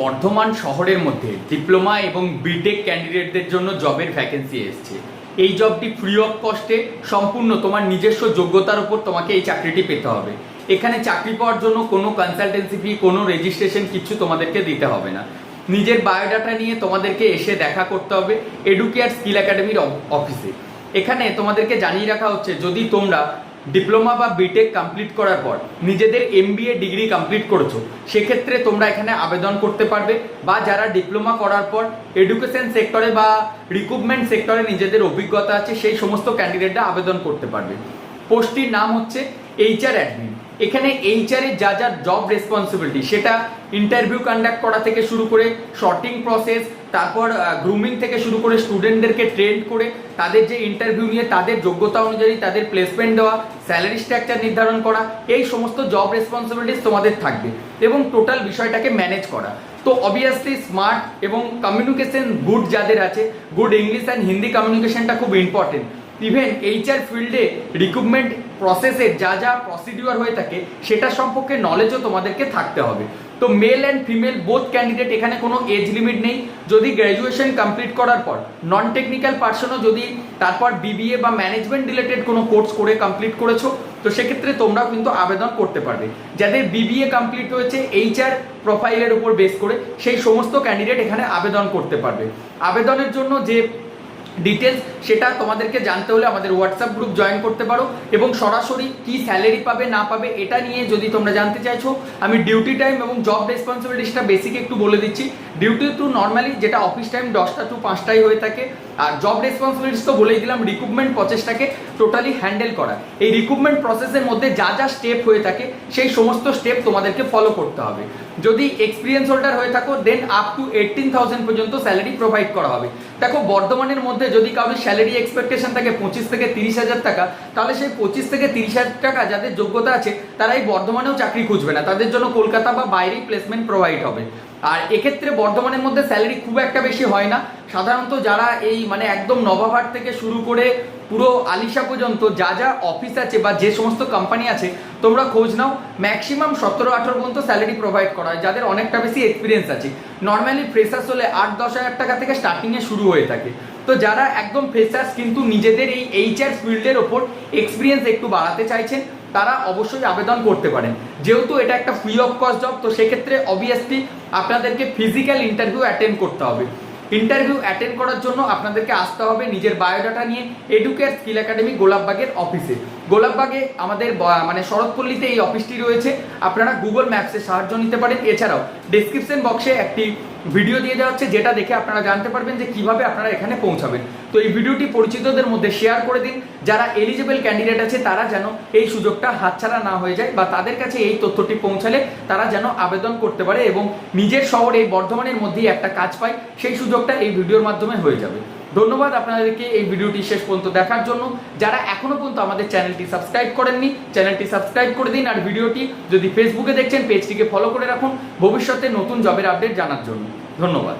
বর্ধমান শহরের মধ্যে ডিপ্লোমা এবং বিটেক ক্যান্ডিডেটদের জন্য জবের ভ্যাকেন্সি এসছে। এই জবটি ফ্রি অফ কস্টে সম্পূর্ণ তোমার নিজস্ব যোগ্যতার উপর তোমাকে এই চাকরিটি পেতে হবে। এখানে চাকরি পাওয়ার জন্য কোনো কনসালটেন্সি ফি কোনো রেজিস্ট্রেশন কিছু তোমাদেরকে দিতে হবে না। নিজের বায়োডাটা নিয়ে তোমাদেরকে এসে দেখা করতে হবে এডুকেয়ার স্কিল একাডেমির অফিসে। এখানে তোমাদেরকে জানিয়ে রাখা হচ্ছে, যদি তোমরা ডিপ্লোমা বা বিটেক কমপ্লিট করার পর নিজেদের এমবিএ ডিগ্রি কমপ্লিট করেছ, সেক্ষেত্রে তোমরা এখানে আবেদন করতে পারবে বা যারা ডিপ্লোমা করার পর এডুকেশন সেক্টরে বা রিক্রুটমেন্ট সেক্টরে নিজেদের অভিজ্ঞতা আছে, সেই সমস্ত ক্যান্ডিডেটরা আবেদন করতে পারবে। পোস্টটির নাম হচ্ছে এইচআর অ্যাডমিন এখানে এইচআর এর যা যা জব রেসপন্সিবিলিটি সেটা ইন্টারভিউ কন্ডাক্ট করা থেকে শুরু করে শর্টিং প্রসেস তারপর গ্রুমিং থেকে শুরু করে স্টুডেন্টদেরকে ট্রেন করে, তাদের যে ইন্টারভিউ নিয়ে, তাদের যোগ্যতা অনুযায়ী তাদের প্লেসমেন্ট দেওয়া স্যালারি স্ট্রাকচার নির্ধারণ করা, এই সমস্ত জব রেসপন্সিবিলিটিস তোমাদের থাকবে এবং টোটাল বিষয়টাকে ম্যানেজ করা। তো অবভিয়াসলি স্মার্ট এবং কমিউনিকেশন গুড যাদের আছে গুড ইংলিশ অ্যান্ড হিন্দি কমিউনিকেশনটা খুব ইম্পর্টেন্ট ইভেন এইচআর ফিল্ডে রিক্রুটমেন্ট প্রসেসের যা যা প্রসিডিউর হয়ে থাকে, সেটা সম্পর্কে নলেজও তোমাদেরকে থাকতে হবে। তো male and female both candidate এখানে কোনো এজ লিমিট নেই। যদি গ্র্যাজুয়েশন কমপ্লিট করার পর নন টেকনিক্যাল পার্সনও যদি তারপর বিবিএ বা ম্যানেজমেন্ট রিলেটেড কোনো কোর্স করে কমপ্লিট করেছ, তো সেক্ষেত্রে তোমরাও কিন্তু আবেদন করতে পারবে। যাদের বিবিএ কমপ্লিট হয়েছে এইচআর প্রোফাইলের উপর বেস করে, সেই সমস্ত ক্যান্ডিডেট এখানে আবেদন করতে পারবে। আবেদনের জন্য যে ডিটেলস সেটা তোমাদেরকে জানতে হলে আমাদের হোয়াটসঅ্যাপ গ্রুপ জয়েন করতে পারো এবং সরাসরি কি স্যালারি পাবে, না পাবে, এটা নিয়ে যদি তোমরা জানতে চাইছো, আমি ডিউটি টাইম এবং জব রেসপন্সিবিলিটিসটা বেসিক একটু বলে দিচ্ছি। ডিউটি টু নর্মালি যেটা অফিস টাইম দশটা টু পাঁচটাই হয়ে থাকে, আর জব রেসপন্সিবিলিটিস তো বলেই দিলাম রিক্রুটমেন্ট প্রসেসটাকে টোটালি হ্যান্ডেল করা। এই রিক্রুটমেন্ট প্রসেসের মধ্যে যা যা স্টেপ হয়ে থাকে, সেই সমস্ত স্টেপ তোমাদেরকে ফলো করতে হবে। যদি এক্সপিরিয়েন্স হোল্ডার হয়ে থাকো then up to eighteen thousand পর্যন্ত স্যালারি প্রোভাইড করা হবে। দেখো, বর্ধমানের মধ্যে যদি কারোর স্যালারি এক্সপেকটেশন থাকে পঁচিশ থেকে তিরিশ হাজার টাকা, তাহলে সেই পঁচিশ থেকে তিরিশ হাজার টাকা যাদের যোগ্যতা আছে, তারা এই বর্ধমানেও চাকরি খুঁজবে না। তাদের জন্য কলকাতা বা বাইরেই প্লেসমেন্ট প্রোভাইড হবে। আর এক্ষেত্রে বর্ধমানের মধ্যে স্যালারি খুব একটা বেশি হয় না। সাধারণত যারা এই মানে একদম নবাভার থেকে শুরু করে পুরো আলিশা পর্যন্ত যা যা অফিস আছে বা যে সমস্ত কোম্পানি আছে, তোমরা খোঁজ নাও। ম্যাক্সিমাম সতেরো আঠারো পর্যন্ত স্যালারি প্রোভাইড করা হয়, যাদের অনেকটা বেশি এক্সপিরিয়েন্স আছে। নর্মালি ফ্রেশার্স হলে আট দশ হাজার টাকা থেকে স্টার্টিংয়ে শুরু হয়ে থাকে। তো যারা একদম ফ্রেশার্স কিন্তু নিজেদের এই এইচআর ফিল্ডের ওপর এক্সপিরিয়েন্স একটু বাড়াতে চাইছেন, তারা অবশ্যই আবেদন করতে পারেন। যেহেতু এটা একটা ফ্রি অফ কস্ট জব তো সেক্ষেত্রে অবভিয়াসলি আপনাদেরকে ফিজিক্যাল ইন্টারভিউ অ্যাটেন্ড করতে হবে। ইন্টারভিউ অ্যাটেন্ড করার জন্য আপনাদেরকে আসতে হবে নিজের বায়োডাটা নিয়ে এডুকেয়ার স্কিল একাডেমি গোলাপবাগের অফিসে গোলাপবাগে আমাদের মানে শরৎপল্লিতে এই অফিসটি রয়েছে। আপনারা গুগল ম্যাপসের সাহায্য নিতে পারেন। এছাড়াও ডিসক্রিপশন বক্সে একটি ভিডিও দিয়ে দেওয়া হচ্ছে, যেটা দেখে আপনারা জানতে পারবেন যে কীভাবে আপনারা এখানে পৌঁছাবেন। তো এই ভিডিওটি পরিচিতদের মধ্যে শেয়ার করে দিন। যারা এলিজিবল ক্যান্ডিডেট আছে, তারা যেন এই সুযোগটা হাতছাড়া না হয়ে যায় বা তাদের কাছে এই তথ্যটি পৌঁছালে তারা যেন আবেদন করতে পারে এবং নিজের শহর এই বর্ধমানের মধ্যেই একটা কাজ পায়, সেই সুযোগটা এই ভিডিওর মাধ্যমে হয়ে যাবে। ধন্যবাদ আপনাদেরকে এই ভিডিওটি শেষ পর্যন্ত দেখার জন্য। যারা এখনও পর্যন্ত আমাদের চ্যানেলটি সাবস্ক্রাইব করেননি, চ্যানেলটি সাবস্ক্রাইব করে দিন আর ভিডিওটি যদি ফেসবুকে দেখছেন, পেজটিকে ফলো করে রাখুন। ভবিষ্যতে নতুন জবের আপডেট জানার জন্য। ধন্যবাদ।